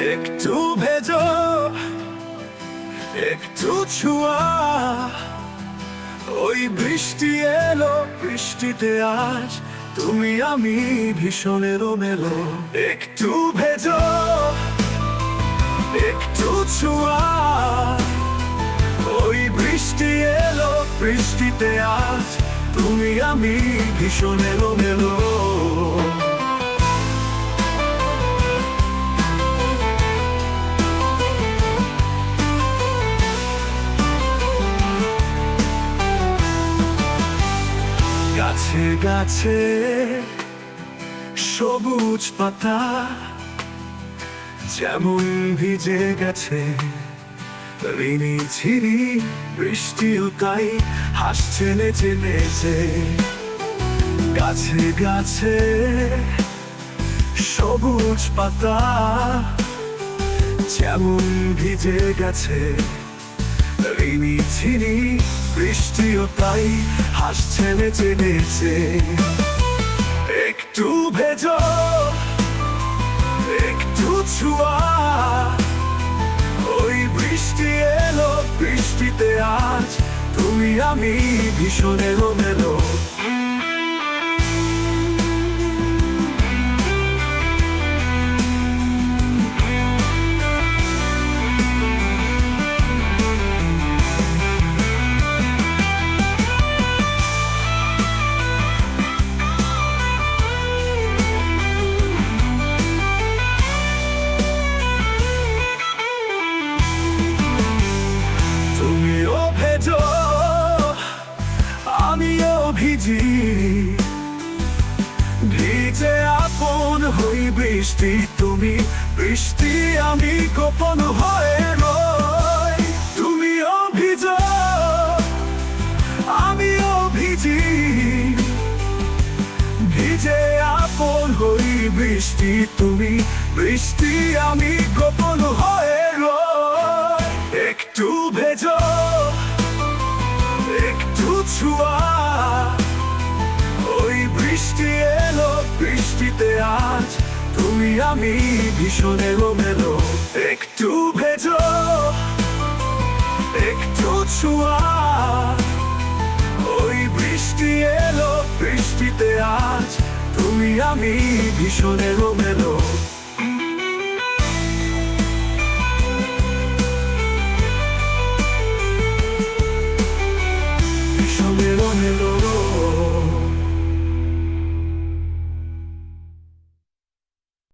একটু ভেজ, একটু ছুয়া। ওই বৃষ্টি এলো, বৃষ্টিতে আজ তুমি আমি ভীষণ মেলো একটু ভেজ, একটু ছুয়া। ওই বৃষ্টি এলো, বৃষ্টিতে আজ তুমি আমি ভীষণ মেলো গাছে গাছে সবুজ পাতা যেমন ভিজে গেছে। ঋণী ঝিরি বৃষ্টিও তাই হাসছে নেচে নেচে। গাছে গাছে সবুজ পাতা যেমন ভিজে গেছে। ঋণী ঝিরি বৃষ্টিও তাই হাসছে নেচে নেচে একটু ভেজো, একটু ছোঁয়া। ওই বৃষ্টি এলো, বৃষ্টিতে আজ তুমি আমি ভীষণ এলো মেলো বৃষ্টি, তুমি বৃষ্টি, আমি গোপন হয়ে ভিজো বৃষ্টি, তুমি বৃষ্টি, আমি গোপন হয়ে রই। একটু ভেজো তুমি আমি ভীষণ এলোমেলো। একটু ভেজো, একটু ছোঁয়া। ওই বৃষ্টি এলো, বৃষ্টিতে আজ তুমি আমি ভীষণ এলোমেলো। মেলো